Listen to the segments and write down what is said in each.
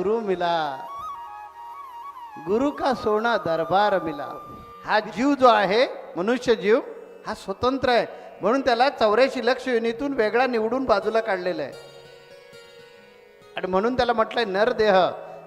गुरु मिला. गुरु का सोना दरबार मिला. हा जीव जो आहे मनुष्य जीव हा स्वतंत्र आहे. म्हणून त्याला चौऱ्याऐंशी लक्ष युनितून वेगळा निवडून बाजूला काढलेला आहे. आणि म्हणून त्याला म्हटलंय नर देह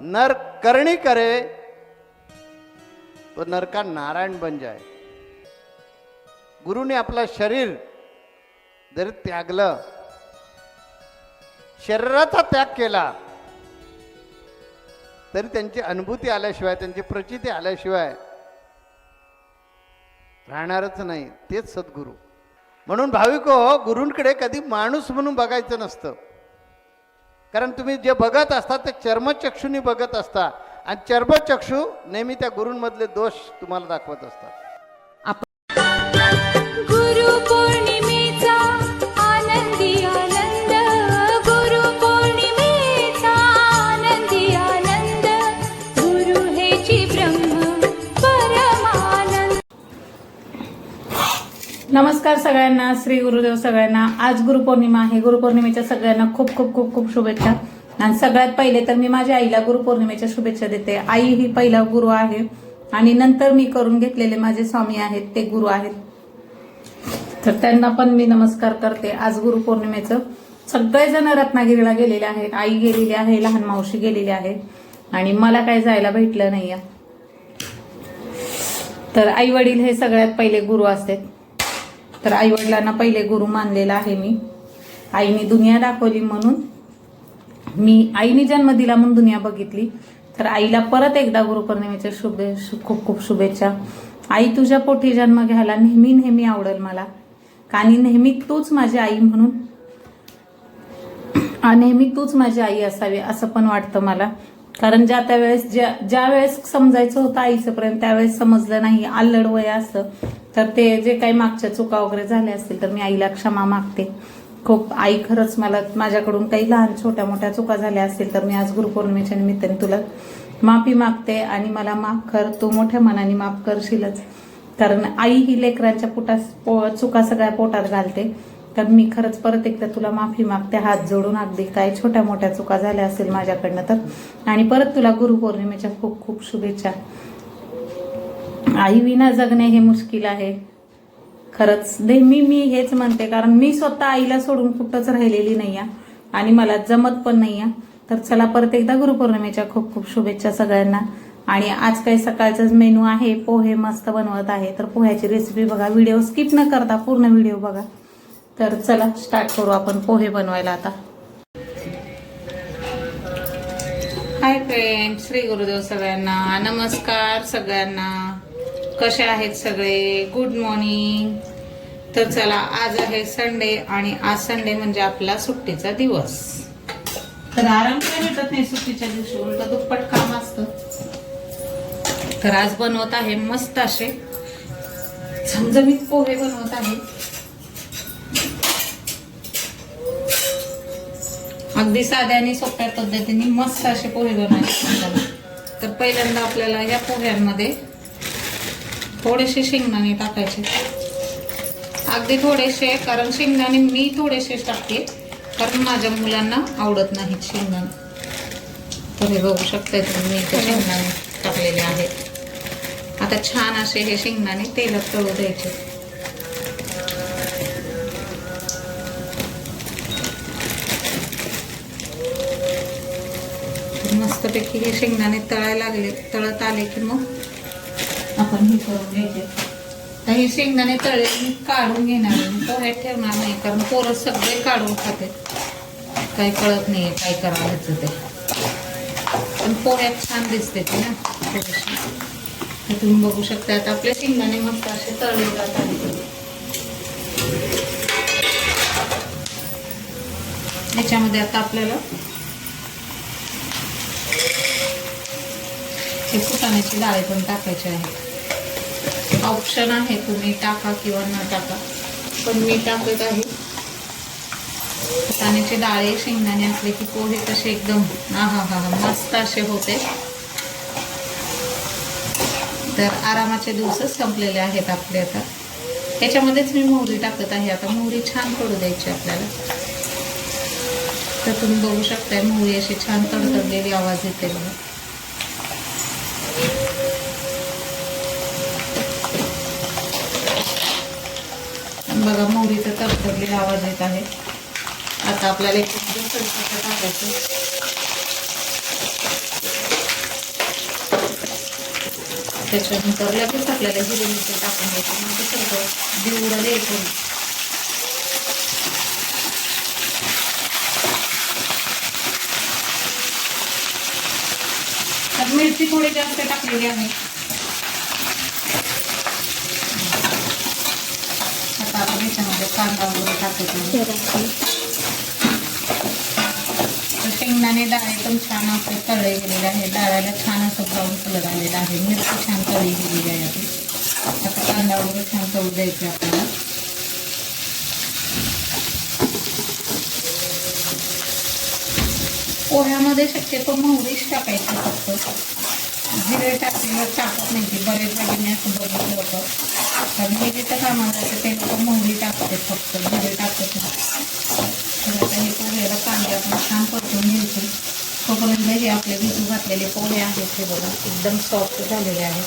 नर करणी करे तो नरका नारायण बन जाय. गुरुने आपला शरीर जरी त्यागलं शरीराचा त्याग केला तरी त्यांची अनुभूती आल्याशिवाय त्यांची प्रचिती आल्याशिवाय राहणारच नाही. तेच सद्गुरू. म्हणून भाविक हो, गुरूंकडे कधी माणूस म्हणून बघायचं नसतं. कारण तुम्ही जे बघत असता ते चर्मचक्षुनी बघत असता. आणि चर्मचक्षू नेहमी त्या गुरूंमधले दोष तुम्हाला दाखवत असतात. सगळ्यांना श्री गुरुदेव सगळ्यांना आज गुरुपौर्णिमा आहे. गुरुपौर्णिमेच्या सगळ्यांना खूप खूप खूप खूप शुभेच्छा. आणि सगळ्यात पहिले तर मी माझ्या आईला गुरुपौर्णिमेच्या शुभेच्छा देते. आई ही पहिला गुरु आहे. आणि नंतर मी करून घेतलेले माझे स्वामी आहेत ते गुरु आहेत. तर त्यांना पण मी नमस्कार करते आज गुरुपौर्णिमेचं. सगळेजण रत्नागिरीला गेलेले आहेत. आई गेलेली आहे लहान मावशी गेलेली आहे. आणि मला काय जायला भेटलं नाही तर आई वडील हे सगळ्यात पहिले गुरु असतात. तर आईवडिलांना पहिले गुरु मानलेला आहे मी. आईने दुनिया दाखवली म्हणून मी आईने जन्म दिला म्हणून दुनिया बघितली. तर आईला परत एकदा गुरुपौर्णिमेच्या शुभे खूप खूप शुभेच्छा. आई तुझ्या पोटी जन्म घ्यायला नेहमी नेहमी आवडेल मला. आणि नेहमी तूच माझी आई म्हणून नेहमी तूच माझी आई असावी असं पण वाटतं मला. कारण ज्या त्या वेळेस ज्या ज्या वेळेस समजायचं होतं आईचं प्रेम त्यावेळेस समजलं नाही आल्लड वय असतं. तर ते जे काही मागच्या चुका वगैरे झाल्या असतील तर मी आईला क्षमा मागते. खूप आई खरंच मला माझ्याकडून काही लहान छोट्या मोठ्या चुका झाल्या असतील तर मी आज गुरुपौर्णिमेच्या निमित्ताने तुला माफी मागते आणि मला माफ कर तू मोठ्या मनाने माफ करशीलच. कारण आई ही लेकरांच्या पोटात पो- चुका सगळ्या पोटात घालते. तर मी खरंच परत एकदा तुला माफी मागते. हात जोडून अगदी काय छोट्या मोठ्या चुका झाल्या असेल माझ्याकडनं तर. आणि परत तुला गुरुपौर्णिमेच्या खूप खूप शुभेच्छा. आई विना जगणे हे मुश्किल आहे. खरंच नेहमी मी हेच म्हणते कारण मी स्वतः आईला सोडून कुठंच राहिलेली नाही आहे आणि मला जमत पण नाही आहे तर चला परत एकदा गुरुपौर्णिमेच्या खूप खूप शुभेच्छा सगळ्यांना. आणि आज काही सकाळचाच मेनू आहे पोहे मस्त बनवत आहे. तर पोह्याची रेसिपी बघा. व्हिडिओ स्किप न करता पूर्ण व्हिडिओ बघा. तर चला स्टार्ट करू आपण. पोहे बनवायला आता. हाय फ्रेंड श्री गुरुदेव सगळ्यांना. नमस्कार सगळ्यांना. कसे आहेत सगळे? गुड मॉर्निंग तर चला आज आहे संडे आणि आज संडे म्हणजे आपला सुट्टीचा दिवस. तर आराम काय भेटत नाही सुट्टीच्या दिवशी? उलट दुप्पट काम असतं. तर आज बनवत आहे मस्त असे. झमझमीत पोहे बनवत आहे. अगदी साध्या आणि सोप्या पद्धतीने मस्त असे पोहे बनवायचे तर पहिल्यांदा आपल्याला या पोह्यांमध्ये थोडेसे शेंगदाणे टाकायचे. अगदी थोडेसे कारण शेंगदाणे मी थोडेसे टाकते कारण माझ्या मुलांना आवडत नाहीत शेंगदाणे. तर हे बघू शकताय तुम्ही मी इथे शेंगदाणे टाकलेले आहेत. आता छान असे हे शेंगदाणे तेलात तळू द्यायचे. मस्तपैकी हे शेंगदाणे तळायला लागले तळत आले की मग आपण हे करून घ्यायचे. तर हे शेंगदाणे तळे मी काढून घेणार आहे. ठेवणार नाही कारण पोरं सगळे काढून खाते काही कळत नाही काय करायचं ते. पण पोह्यात छान दिसते ते ना थोडीशी. तर तुम्ही बघू शकता आता आपले शेंगदाणे मस्त असे तळले जात आहेत. याच्यामध्ये आता आपल्याला हे फुटाण्याची डाळे पण टाकायची आहे. ऑप्शन आहे तुम्ही टाका किंवा न टाका. पण मी टाकत आहे. फुटाण्याचे डाळे शेंगदाणे असले की पोहे कसे एकदम हा हा हा मस्त असे होते. तर आरामाचे दिवसच संपलेले आहेत आपले आता. ह्याच्यामध्येच मी मोहरी टाकत आहे. आता मोहरी छान पडू द्यायची आपल्याला. तर तुम्ही बघू शकताय मोहरी अशी छान तडतडलेली आवाज येते बघा. बघा मोहरीचा तडतडलेला आवाज येत आहे. आता आपल्याला एक टाकायचं. त्याच्यानंतर लगेच आपल्याला हिरवी मिरची टाकून द्यायची म्हणजे सगळं दिवडा द्यायचं तर मिरची थोडी जास्त टाकलेली आहे. आता आपण याच्यामध्ये कांदा वगैरे टाकायचं शेंगदाणे डाळे पण छान असे तळले गेलेले आहे डाळ्याला छान असं ब्राऊन कलर आलेला आहे. मिरची छान तळी गेलेली आहे आपली. आता कांदा वगैरे छान तळू द्यायचे आपल्याला. पोह्यामध्ये शक्यतो मोहरीच टाकायची फक्त. जिरे टाकलेलं टाकत नाही ते. बरेच वेळी असं बघितलं होतं. कारण मी जिथं कामाला जाते ते लोक मोहरी टाकते फक्त. जिरे टाकत नाही. तर आता हे पोह्याला कांदे आपण छान परतून घ्यायचे. तोपर्यंत हे आपले भिजू घातलेले पोहे आहेत हे बघा. एकदम सॉफ्ट झालेले आहेत.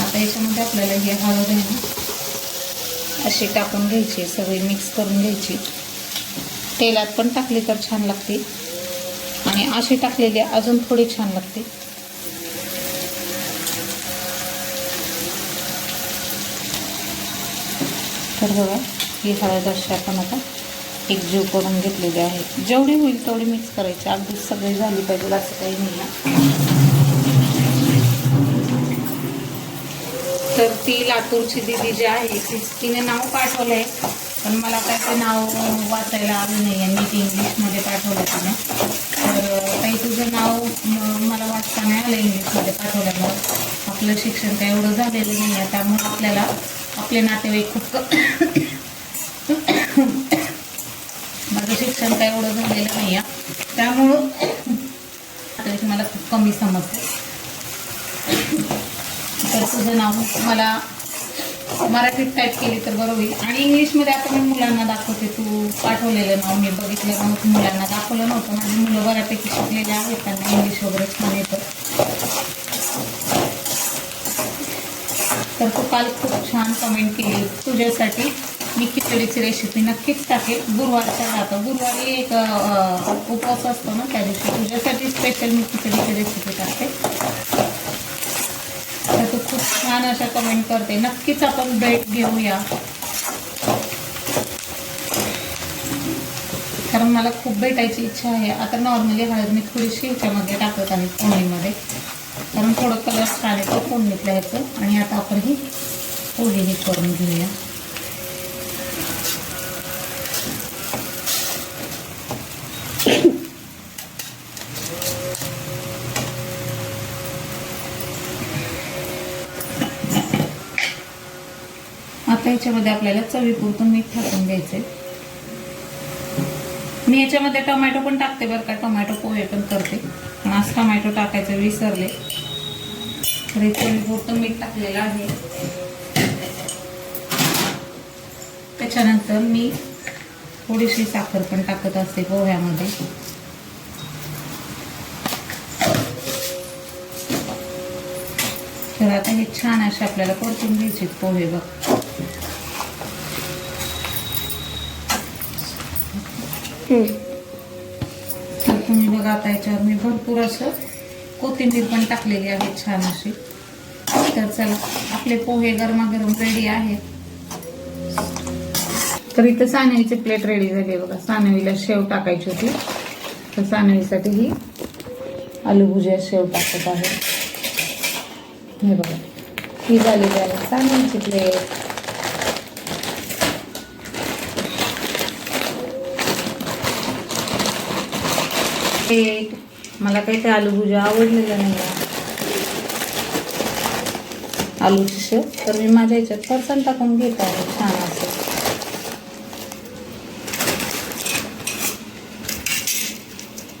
आता याच्यामध्ये आपल्याला हे हळद आहे ना अशी टाकून घ्यायची सगळी मिक्स करून घ्यायची. तेलात पण टाकली तर छान लागते. आणि अशी टाकलेली अजून थोडी छान लागते. तर बघा ही हळद अशी आपण आता एकजीव करून घेतलेली आहे जेवढी होईल तेवढी मिक्स करायची. अगदी सगळी झाली पाहिजे असं काही नाही तर ती लातूरची दिदी जी आहे ती तिने नाव पाठवलं आहे पण मला काय ते नाव वाचायला आलं नाही आहे नीट इंग्लिशमध्ये पाठवलं तिने. तर काही तुझं नाव मला वाचता नाही आलं इंग्लिशमध्ये पाठवल्यामुळं. आपलं शिक्षण काय एवढं झालेलं नाही आहे. त्यामुळे आपल्याला आपले नातेवाईक खूप माझं शिक्षण काय एवढं झालेलं नाही आहे. त्यामुळं नातेवाईक मला खूप कमी समजते तर तुझं नाव मला मराठीत टाईप केली तर बरं होईल. आणि इंग्लिशमध्ये आता मी मुलांना दाखवते. तू पाठवलेलं नाव मी बघितलं नव्हतं मुलांना दाखवलं नव्हतं. माझी मुलं बऱ्यापैकी शिकलेले आहेत त्यांना इंग्लिश वगैरे छान येतं. तर तू काल खूप छान कमेंट केली. तुझ्यासाठी मी खिचडीची रेसिपी नक्कीच टाकेल. गुरुवारच्या राहतं गुरुवारी एक उपवास असतो ना त्या दिवशी. तुझ्यासाठी स्पेशल मी खिचडीची रेसिपी टाकते. तर तू खूप छान अशा कमेंट करते. नक्कीच आपण भेट घेऊया. कारण मला खूप भेटायची इच्छा आहे. आता नॉर्मली हळद मी थोडीशी ह्याच्यामध्ये टाकत आहे फोडणीमध्ये. कारण थोडं कलर छान येतो फोडणीतलं ह्याचं आणि आता आपण ही पोहे ही करून घेऊया. आता याच्यामध्ये आपल्याला चवीपुरतं मीठ टाकून द्यायचंय. मी याच्यामध्ये टोमॅटो पण टाकते बरं का. टोमॅटो पोहे पण करते. पण आज टोमॅटो टाकायचं विसरले. हे चवीपुरतं मीठ टाकलेलं आहे. त्याच्यानंतर मी थोडीशी साखर पण टाकत असते पोह्यामध्ये तर आता हे छान असे आपल्याला परतून घ्यायचे पोहे बघ. तर तुम्ही बघा आता याच्यावर मी भरपूर असं कोथिंबीर पण टाकलेली आहे छान अशी. तर चला आपले पोहे गरमागरम रेडी आहेत तर इथं सानवीची प्लेट रेडी झाली बघा. सानवीला शेव टाकायची होती. तर सानवीसाठी ही आलू भुजिया शेव टाकत आहे. हे बघा. ही झालेली आहे सानवीची प्लेट एक मला काही ते आलू भुजा आवडलेलं नाही आहे आलूची शेव तर मी माझ्या ह्याच्यात फरसाण टाकून घेत आहे. छान असं.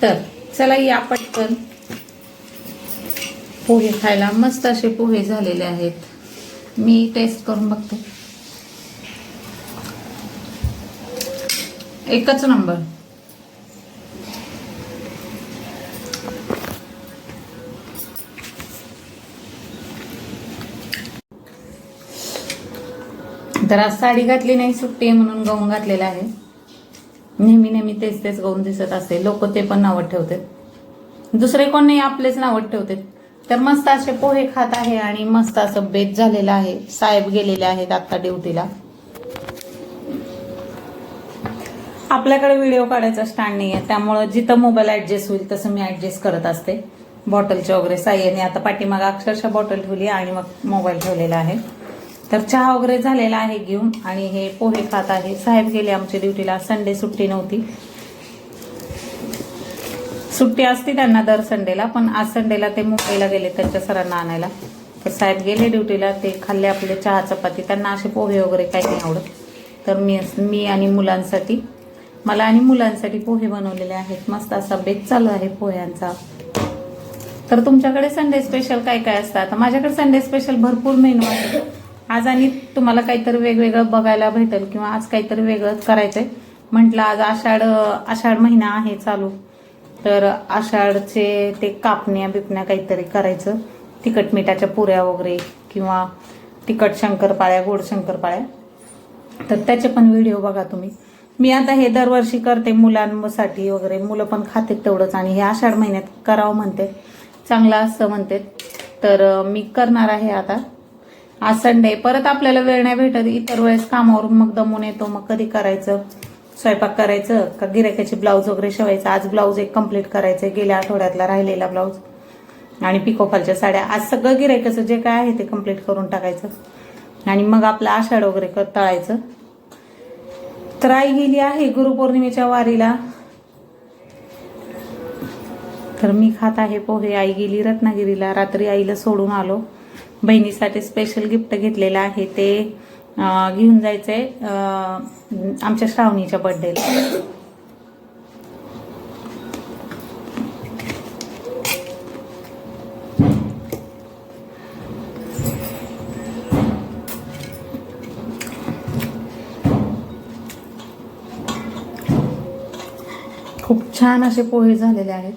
तर चला या पटकन. पोहे खायला मस्त असे पोहे झालेले आहेत. मी टेस्ट करून बघते. एकच नंबर तर आज साडी घातली नाही सुट्टी आहे म्हणून गाऊन घातलेला आहे. नेहमी नेहमी तेच तेच गाऊन दिसत असते. लोक ते पण नावं ठेवतात. दुसरे कोण नाही आपलेच नावं ठेवते तर मस्त असे पोहे खात आहे आणि मस्त असं बेत झालेलं आहे. साहेब गेलेले आहेत आत्ता ड्युटीला. आपल्याकडे व्हिडिओ काढायचा स्टँड नाही आहे त्यामुळं जिथं मोबाईल ऍडजस्ट होईल तसं मी ऍडजस्ट करत असते. बॉटलच्या वगैरे साह्याने आता पाठीमाग अक्षरशः बॉटल ठेवली आणि मग मोबाईल ठेवलेला आहे. तर चहा वगैरे झालेला आहे घेऊन आणि हे पोहे खात आहे. साहेब गेले आमच्या ड्युटीला. संडे सुट्टी नव्हती. सुट्टी असते त्यांना दर संडेला पण आज संडेला ते मुंबईला गेले त्यांच्या सरांना आणायला. तर साहेब गेले ड्युटीला ते खाल्ले आपले चहा चपाती. त्यांना असे पोहे वगैरे काही नाही आवडत. तर मी मी आणि मुलांसाठी मला आणि मुलांसाठी पोहे बनवलेले आहेत. मस्त असा बेत चालू आहे पोह्यांचा. तर तुमच्याकडे संडे स्पेशल काय काय असतं? आता माझ्याकडे संडे स्पेशल भरपूर मेनू आहे आज आणि तुम्हाला काहीतरी वेगवेगळं बघायला भेटेल किंवा आज काहीतरी वेगळं करायचंय. म्हटलं आज आषाढ आषाढ महिना आहे चालू. तर आषाढचे ते कापण्या बिपण्या काहीतरी करायचं. तिखट मिठाच्या पुऱ्या वगैरे किंवा तिखट शंकरपाळ्या गोड शंकरपाळ्या. तर त्याचे पण व्हिडिओ बघा तुम्ही. मी आता हे दरवर्षी करते मुलांसाठी वगैरे. मुलं पण खाते तेवढंच आणि हे आषाढ महिन्यात करावं म्हणते. चांगलं असतं म्हणते. तर मी करणार आहे आता. आज संडे परत आपल्याला वेळ नाही भेटत. इतर वेळेस कामावरून मग दमून येतो मग कधी करायचं? स्वयंपाक करायचं? का गिरायकाचे ब्लाऊज वगैरे शिवायचं? आज ब्लाऊज एक कंप्लीट करायचं गेल्या आठवड्यातला राहिलेला ब्लाऊज आणि पिकोफालच्या साड्या. आज सगळं गिरायकाचं जे काय आहे ते कंप्लीट करून टाकायचं. आणि मग आपलं आषाढ वगैरे कर तळायचं. तर आई गेली आहे गुरुपौर्णिमेच्या वारीला. तर मी खात आहे पोहे. आई गेली रत्नागिरीला. रात्री आईला सोडून आलो. बहिणीसाठी स्पेशल गिफ्ट घेतलेलं आहे ते घेऊन जायचंय आहे आमच्या श्रावणीच्या बर्थडेला खूप छान असे पोहे झालेले आहेत.